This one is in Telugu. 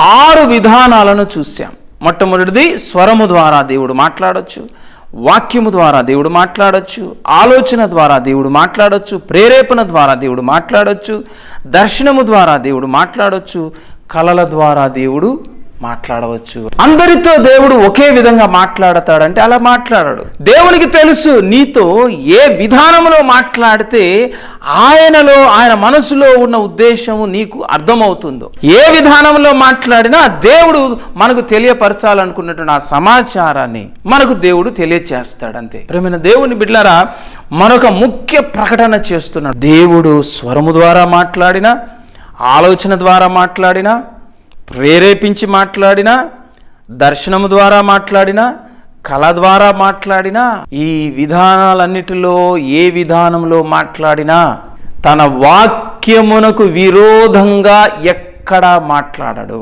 ఆరు విధానాలను చూసాం మొట్టమొదటిది స్వరము ద్వారా దేవుడు మాట్లాడొచ్చు వాక్యము ద్వారా దేవుడు మాట్లాడొచ్చు ఆలోచన ద్వారా దేవుడు మాట్లాడొచ్చు ప్రేరేపణ ద్వారా దేవుడు మాట్లాడొచ్చు దర్శనము ద్వారా దేవుడు మాట్లాడొచ్చు కళల ద్వారా దేవుడు మాట్లాడవచ్చు. అందరితో దేవుడు ఒకే విధంగా మాట్లాడతాడంటే అలా మాట్లాడాడు. దేవునికి తెలుసు నీతో ఏ విధానంలో మాట్లాడితే ఆయనలో ఆయన మనసులో ఉన్న ఉద్దేశము నీకు అర్థమవుతుందో. ఏ విధానంలో మాట్లాడినా దేవుడు మనకు తెలియపరచాలనుకున్నటువంటి ఆ సమాచారాన్ని మనకు దేవుడు తెలియచేస్తాడు అంతే ప్రేమైన దేవుని బిడ్డలారా మరొక ముఖ్య ప్రకటన చేస్తున్నాడు. దేవుడు స్వరము ద్వారా మాట్లాడినా ఆలోచన ద్వారా మాట్లాడినా ప్రేరేపించి మాట్లాడినా దర్శనము ద్వారా మాట్లాడినా కళ ద్వారా మాట్లాడినా ఈ విధానాలన్నిటిలో ఏ విధానంలో మాట్లాడినా తన వాక్యమునకు విరోధంగా ఎక్కడా మాట్లాడడు.